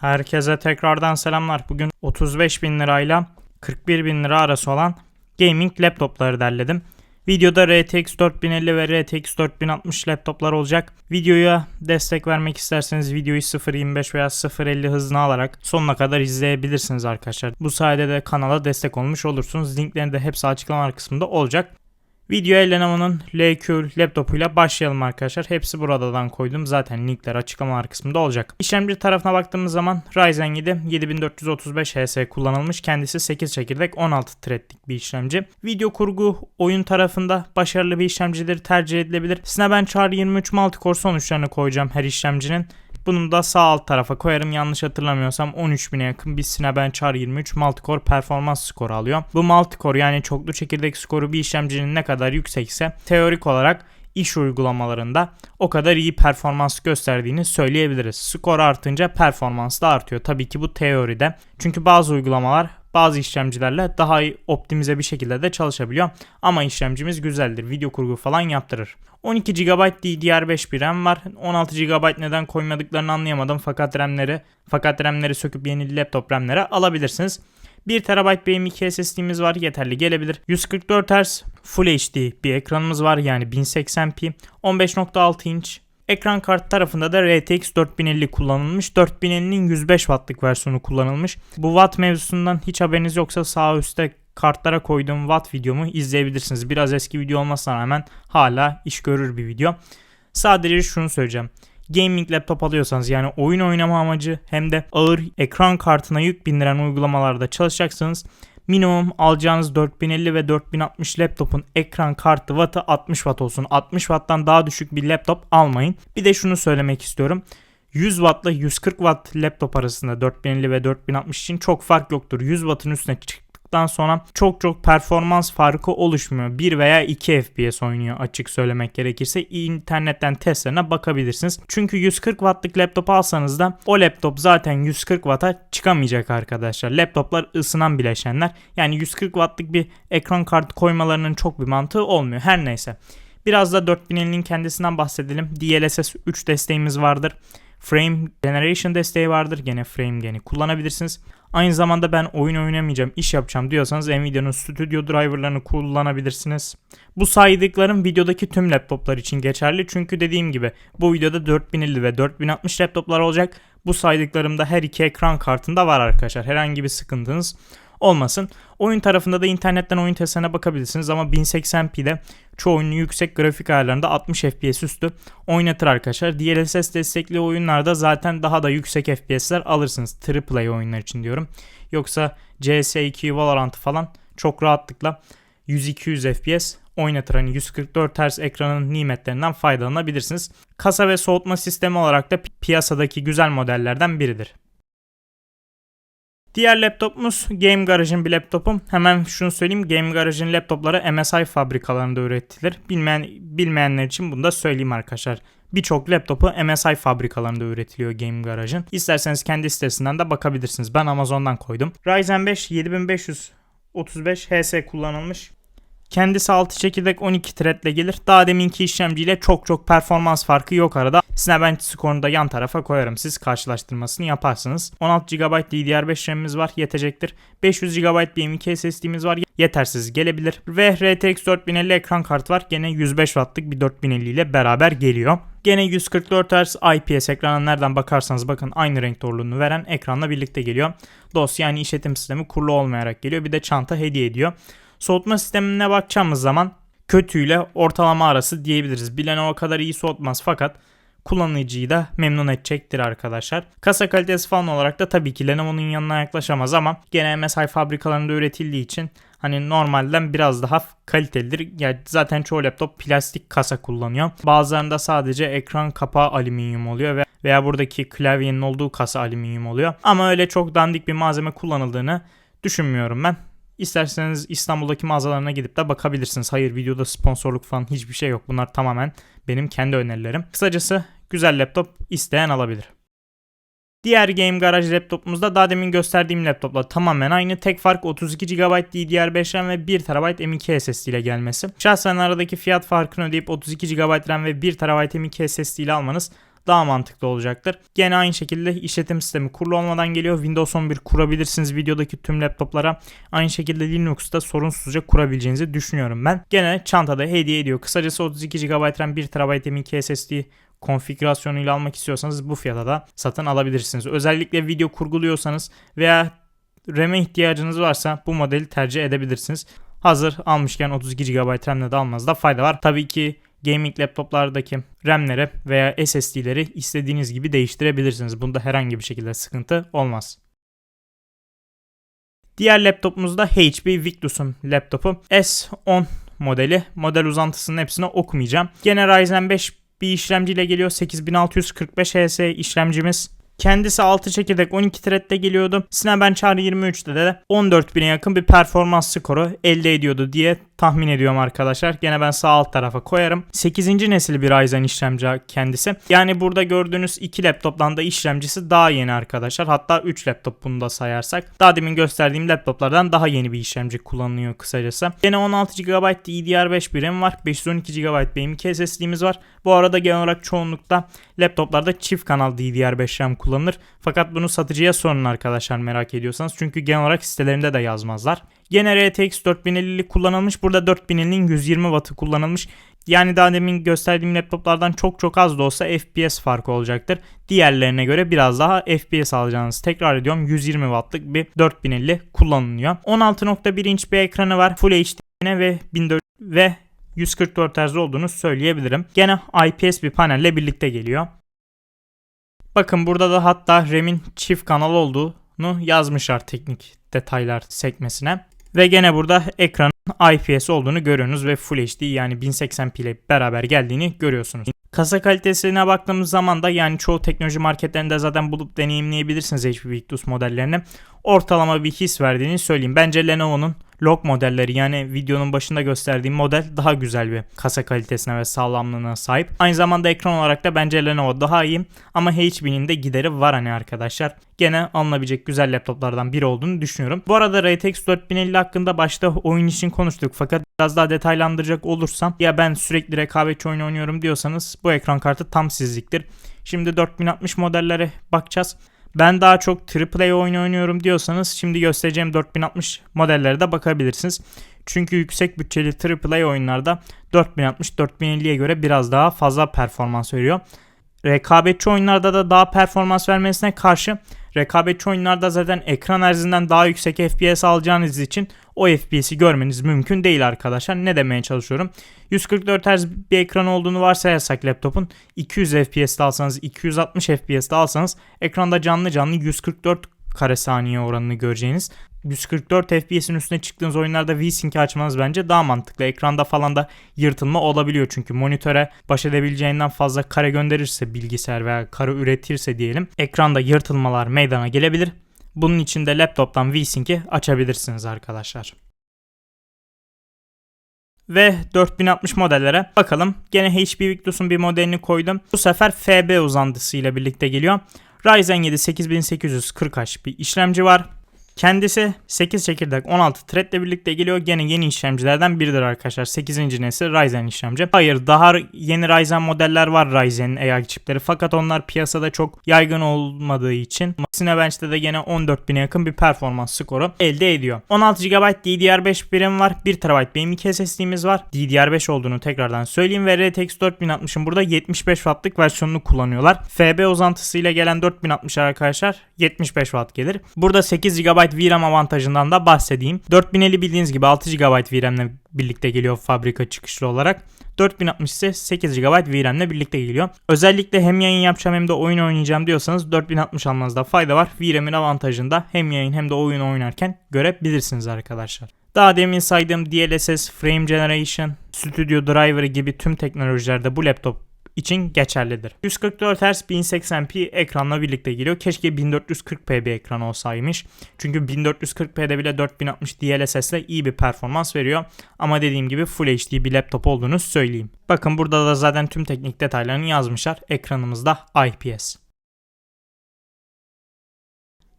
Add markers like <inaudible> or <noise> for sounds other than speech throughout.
Herkese tekrardan selamlar. Bugün 35 bin lirayla 41 bin lira arası olan gaming laptopları derledim. Videoda RTX 4050 ve RTX 4060 laptoplar olacak. Videoya destek vermek isterseniz videoyu 0.25 veya 0.50 hızına alarak sonuna kadar izleyebilirsiniz arkadaşlar. Bu sayede de kanala destek olmuş olursunuz. Linkleri de hepsi açıklama kısmında olacak. Videoya Lenovo'nun LQ laptopuyla başlayalım arkadaşlar. Hepsi buradan koydum. Zaten linkler açıklamalar kısmında olacak. İşlemci tarafına baktığımız zaman Ryzen 7 7435 HS kullanılmış. Kendisi 8 çekirdek 16 threadlik bir işlemci. Video kurgu oyun tarafında başarılı bir işlemcileri tercih edilebilir. Cinebench 23 multi-core sonuçlarını koyacağım her işlemcinin. Bunu da sağ alt tarafa koyarım. Yanlış hatırlamıyorsam 13.000'e yakın bir Cinebench R23 multicore performans skoru alıyor. Bu multicore yani çoklu çekirdek skoru bir işlemcinin ne kadar yüksekse teorik olarak iş uygulamalarında o kadar iyi performans gösterdiğini söyleyebiliriz. Skor artınca performans da artıyor. Tabii ki bu teoride. Çünkü bazı uygulamalar bazı işlemcilerle daha iyi optimize bir şekilde de çalışabiliyor. Ama işlemcimiz güzeldir. Video kurgu falan yaptırır. 12 GB DDR5 bir RAM var. 16 GB neden koymadıklarını anlayamadım. Fakat RAM'leri fakat RAM'leri söküp yeni laptop RAM'lere alabilirsiniz. 1 TB M.2 SSD'miz var yeterli gelebilir. 144 Hz Full HD bir ekranımız var yani 1080p. 15.6 inç Ekran kart tarafında da RTX 4050 kullanılmış. 4050'nin 105 wattlık versiyonu kullanılmış. Bu watt mevzusundan hiç haberiniz yoksa sağ üstte kartlara koyduğum watt videomu izleyebilirsiniz. Biraz eski video olmasına rağmen hala iş görür bir video. Sadece şunu söyleyeceğim. Gaming laptop alıyorsanız yani oyun oynama amacı hem de ağır ekran kartına yük bindiren uygulamalarda çalışacaksanız minimum alacağınız 4050 ve 4060 laptopun ekran kartı wattı 60 watt olsun. 60 watttan daha düşük bir laptop almayın. Bir de şunu söylemek istiyorum. 100 wattla 140 watt laptop arasında 4050 ve 4060 için çok fark yoktur. 100 wattın üstüne çık yaptıktan sonra çok çok performans farkı oluşmuyor. 1 veya 2 FPS oynuyor açık söylemek gerekirse. internetten testlerine bakabilirsiniz. Çünkü 140 wattlık laptop alsanız da o laptop zaten 140 watt'a çıkamayacak arkadaşlar. Laptoplar ısınan bileşenler. Yani 140 wattlık bir ekran kartı koymalarının çok bir mantığı olmuyor. Her neyse. Biraz da 4050'nin kendisinden bahsedelim. DLSS 3 desteğimiz vardır. Frame Generation desteği vardır. Gene Frame Gen'i kullanabilirsiniz. Aynı zamanda ben oyun oynamayacağım, iş yapacağım diyorsanız Nvidia'nın Studio Driver'larını kullanabilirsiniz. Bu saydıklarım videodaki tüm laptoplar için geçerli. Çünkü dediğim gibi bu videoda 4050 ve 4060 laptoplar olacak. Bu saydıklarımda her iki ekran kartında var arkadaşlar. Herhangi bir sıkıntınız olmasın. Oyun tarafında da internetten oyun testlerine bakabilirsiniz ama 1080p'de çoğu oyunu yüksek grafik ayarlarında 60 FPS üstü oynatır arkadaşlar. DLSS destekli oyunlarda zaten daha da yüksek FPS'ler alırsınız. AAA oyunlar için diyorum. Yoksa CS2, Valorant falan çok rahatlıkla 100-200 FPS oynatır. Hani 144 Hz ekranın nimetlerinden faydalanabilirsiniz. Kasa ve soğutma sistemi olarak da piyasadaki güzel modellerden biridir. Diğer laptopumuz Game Garage'ın bir laptopum. Hemen şunu söyleyeyim. Game Garage'ın laptopları MSI fabrikalarında üretilir. Bilmeyen, bilmeyenler için bunu da söyleyeyim arkadaşlar. Birçok laptopu MSI fabrikalarında üretiliyor Game Garage'ın. İsterseniz kendi sitesinden de bakabilirsiniz. Ben Amazon'dan koydum. Ryzen 5 7535 HS kullanılmış. Kendisi 6 çekirdek 12 threadle gelir. Daha deminki işlemciyle çok çok performans farkı yok arada. Cinebench skorunu da yan tarafa koyarım. Siz karşılaştırmasını yaparsınız. 16 GB DDR5 RAM'imiz var yetecektir. 500 GB bir M.2 SSD'miz var yetersiz gelebilir. Ve RTX 4050 ekran kart var. Gene 105 Watt'lık bir 4050 ile beraber geliyor. Gene 144 Hz IPS ekrana nereden bakarsanız bakın aynı renk doğruluğunu veren ekranla birlikte geliyor. DOS yani işletim sistemi kurulu olmayarak geliyor. Bir de çanta hediye ediyor. Soğutma sistemine bakacağımız zaman kötüyle ortalama arası diyebiliriz. Bilen o kadar iyi soğutmaz fakat kullanıcıyı da memnun edecektir arkadaşlar. Kasa kalitesi falan olarak da tabii ki Lenovo'nun yanına yaklaşamaz ama gene MSI fabrikalarında üretildiği için hani normalden biraz daha kalitelidir. Yani zaten çoğu laptop plastik kasa kullanıyor. Bazılarında sadece ekran kapağı alüminyum oluyor ve veya buradaki klavyenin olduğu kasa alüminyum oluyor. Ama öyle çok dandik bir malzeme kullanıldığını düşünmüyorum ben. İsterseniz İstanbul'daki mağazalarına gidip de bakabilirsiniz. Hayır videoda sponsorluk falan hiçbir şey yok. Bunlar tamamen benim kendi önerilerim. Kısacası güzel laptop isteyen alabilir. Diğer Game Garage laptopumuzda daha demin gösterdiğim laptopla tamamen aynı. Tek fark 32 GB DDR5 RAM ve 1 TB M.2 SSD ile gelmesi. Şahsen aradaki fiyat farkını ödeyip 32 GB RAM ve 1 TB M.2 SSD ile almanız daha mantıklı olacaktır. Gene aynı şekilde işletim sistemi kurulu olmadan geliyor. Windows 11 kurabilirsiniz videodaki tüm laptoplara. Aynı şekilde Linux'ta sorunsuzca kurabileceğinizi düşünüyorum ben. Gene çantada hediye ediyor. Kısacası 32 GB RAM 1 TB M.2 SSD konfigürasyonuyla almak istiyorsanız bu fiyata da satın alabilirsiniz. Özellikle video kurguluyorsanız veya RAM'e ihtiyacınız varsa bu modeli tercih edebilirsiniz. Hazır almışken 32 GB RAM'le de almanızda fayda var. Tabii ki gaming laptoplardaki RAM'leri veya SSD'leri istediğiniz gibi değiştirebilirsiniz. Bunda herhangi bir şekilde sıkıntı olmaz. Diğer laptopumuz da HP Victus'un laptopu S10 modeli. Model uzantısının hepsini okumayacağım. Gene Ryzen 5 bir işlemciyle geliyor. 8645 HS işlemcimiz. Kendisi 6 çekirdek 12 thread'de geliyordu. Cinebench R23'te de 14.000'e yakın bir performans skoru elde ediyordu diye tahmin ediyorum arkadaşlar. Gene ben sağ alt tarafa koyarım. 8. nesil bir Ryzen işlemci kendisi. Yani burada gördüğünüz iki laptoptan da işlemcisi daha yeni arkadaşlar. Hatta 3 laptop bunu da sayarsak. Daha demin gösterdiğim laptoplardan daha yeni bir işlemci kullanılıyor kısacası. Gene 16 GB DDR5 birim var. 512 GB M.2 SSD'miz var. Bu arada genel olarak çoğunlukta laptoplarda çift kanal DDR5 RAM kullanılır. Fakat bunu satıcıya sorun arkadaşlar merak ediyorsanız. Çünkü genel olarak sitelerinde de yazmazlar. Gene RTX 4050'lik kullanılmış. Burada 4050'nin 120 Watt'ı kullanılmış. Yani daha demin gösterdiğim laptoplardan çok çok az da olsa FPS farkı olacaktır. Diğerlerine göre biraz daha FPS alacağınız. Tekrar ediyorum 120 Watt'lık bir 4050 kullanılıyor. 16.1 inç bir ekranı var. Full HD'ne ve 1400 ve 144 Hz olduğunu söyleyebilirim. Gene IPS bir panelle birlikte geliyor. Bakın burada da hatta RAM'in çift kanal olduğunu yazmışlar teknik detaylar sekmesine. Ve gene burada ekranın IPS olduğunu görüyorsunuz ve Full HD yani 1080p ile beraber geldiğini görüyorsunuz. Kasa kalitesine baktığımız zaman da yani çoğu teknoloji marketlerinde zaten bulup deneyimleyebilirsiniz HP Victus modellerini. Ortalama bir his verdiğini söyleyeyim. Bence Lenovo'nun log modelleri yani videonun başında gösterdiğim model daha güzel bir kasa kalitesine ve sağlamlığına sahip. Aynı zamanda ekran olarak da bence Lenovo daha iyi ama HP'nin de gideri var hani arkadaşlar. Gene alınabilecek güzel laptoplardan biri olduğunu düşünüyorum. Bu arada RTX 4050 hakkında başta oyun için konuştuk fakat biraz daha detaylandıracak olursam ya ben sürekli rekabetçi oyun oynuyorum diyorsanız bu ekran kartı tam sizliktir. Şimdi 4060 modellere bakacağız. Ben daha çok AAA oyun oynuyorum diyorsanız şimdi göstereceğim 4060 modellere de bakabilirsiniz. Çünkü yüksek bütçeli AAA oyunlarda 4060-4050'ye göre biraz daha fazla performans veriyor. Rekabetçi oyunlarda da daha performans vermesine karşı rekabetçi oyunlarda zaten ekran arzinden daha yüksek FPS alacağınız için o FPS'i görmeniz mümkün değil arkadaşlar. Ne demeye çalışıyorum? 144 Hz bir ekran olduğunu varsayarsak laptopun 200 FPS'de alsanız 260 FPS'de alsanız ekranda canlı canlı 144 kare saniye oranını göreceğiniz 144 FPS'in üstüne çıktığınız oyunlarda VSync'i açmanız bence daha mantıklı. Ekranda falan da yırtılma olabiliyor çünkü monitöre baş edebileceğinden fazla kare gönderirse bilgisayar veya kare üretirse diyelim ekranda yırtılmalar meydana gelebilir. Bunun için de laptoptan VSync'i açabilirsiniz arkadaşlar. Ve 4060 modellere bakalım. Gene HP Victus'un bir modelini koydum. Bu sefer FB uzantısıyla birlikte geliyor. Ryzen 7 8840H bir işlemci var. Kendisi 8 çekirdek 16 thread ile birlikte geliyor. Gene yeni işlemcilerden biridir arkadaşlar. 8. nesil Ryzen işlemci. Hayır daha yeni Ryzen modeller var Ryzen'in AI çipleri. Fakat onlar piyasada çok yaygın olmadığı için Cinebench'te de gene 14.000'e yakın bir performans skoru elde ediyor. 16 GB DDR5 birim var. 1 TB benim 2 SSD'miz var. DDR5 olduğunu tekrardan söyleyeyim ve RTX 4060'ın burada 75 Watt'lık versiyonunu kullanıyorlar. FB uzantısıyla gelen 4060 arkadaşlar 75 Watt gelir. Burada 8 GB VRAM avantajından da bahsedeyim. 4050 bildiğiniz gibi 6 GB VRAM ile birlikte geliyor fabrika çıkışlı olarak. 4060 ise 8 GB VRAM ile birlikte geliyor. Özellikle hem yayın yapacağım hem de oyun oynayacağım diyorsanız 4060 almanızda fayda var. VRAM'in avantajını da hem yayın hem de oyun oynarken görebilirsiniz arkadaşlar. Daha demin saydığım DLSS, Frame Generation, Studio Driver gibi tüm teknolojilerde bu laptop için geçerlidir. 144 Hz 1080p ekranla birlikte geliyor. Keşke 1440p bir ekran olsaymış. Çünkü 1440p'de bile 4060 DLSS ile iyi bir performans veriyor. Ama dediğim gibi Full HD bir laptop olduğunu söyleyeyim. Bakın burada da zaten tüm teknik detaylarını yazmışlar. Ekranımızda IPS.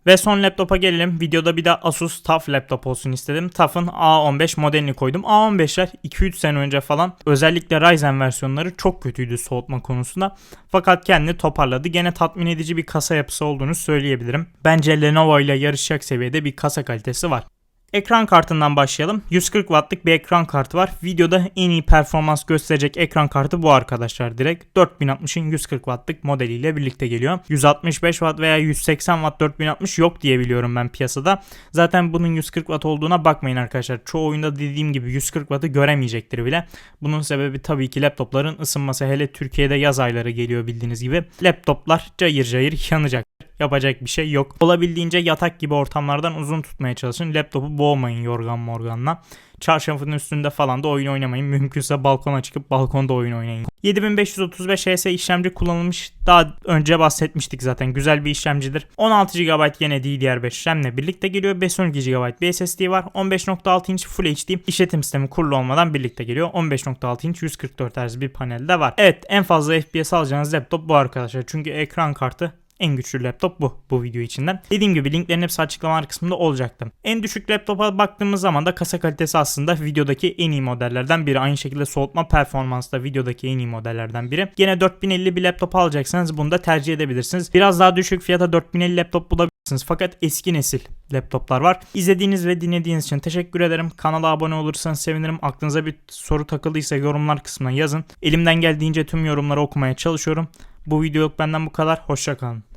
Ve son laptopa gelelim. Videoda bir de Asus TUF laptop olsun istedim. TUF'ın A15 modelini koydum. A15'ler 2-3 sene önce falan özellikle Ryzen versiyonları çok kötüydü soğutma konusunda. Fakat kendini toparladı. Gene tatmin edici bir kasa yapısı olduğunu söyleyebilirim. Bence Lenovo ile yarışacak seviyede bir kasa kalitesi var. Ekran kartından başlayalım. 140 wattlık bir ekran kartı var. Videoda en iyi performans gösterecek ekran kartı bu arkadaşlar direkt. 4060'ın 140 wattlık modeliyle birlikte geliyor. 165 watt veya 180 watt 4060 yok diye biliyorum ben piyasada. Zaten bunun 140 watt olduğuna bakmayın arkadaşlar. Çoğu oyunda dediğim gibi 140 wattı göremeyecektir bile. Bunun sebebi tabii ki laptopların ısınması. Hele Türkiye'de yaz ayları geliyor bildiğiniz gibi. Laptoplar cayır cayır <laughs> yanacak. Yapacak bir şey yok. Olabildiğince yatak gibi ortamlardan uzun tutmaya çalışın. Laptopu boğmayın yorgan morganla. Çarşafın üstünde falan da oyun oynamayın. Mümkünse balkona çıkıp balkonda oyun oynayın. 7535 HS işlemci kullanılmış. Daha önce bahsetmiştik zaten. Güzel bir işlemcidir. 16 GB yine DDR5 RAM'le birlikte geliyor. 512 GB bir SSD var. 15.6 inç Full HD işletim sistemi kurulu olmadan birlikte geliyor. 15.6 inç 144 Hz bir panel de var. Evet en fazla FPS alacağınız laptop bu arkadaşlar. Çünkü ekran kartı en güçlü laptop bu bu video içinden. Dediğim gibi linklerin hepsi açıklamalar kısmında olacaktı. En düşük laptopa baktığımız zaman da kasa kalitesi aslında videodaki en iyi modellerden biri. Aynı şekilde soğutma performansı da videodaki en iyi modellerden biri. Gene 4050 bir laptop alacaksanız bunu da tercih edebilirsiniz. Biraz daha düşük fiyata 4050 laptop bulabilirsiniz. Fakat eski nesil laptoplar var. İzlediğiniz ve dinlediğiniz için teşekkür ederim. Kanala abone olursanız sevinirim. Aklınıza bir soru takıldıysa yorumlar kısmına yazın. Elimden geldiğince tüm yorumları okumaya çalışıyorum. Bu videoluk benden bu kadar. Hoşçakalın.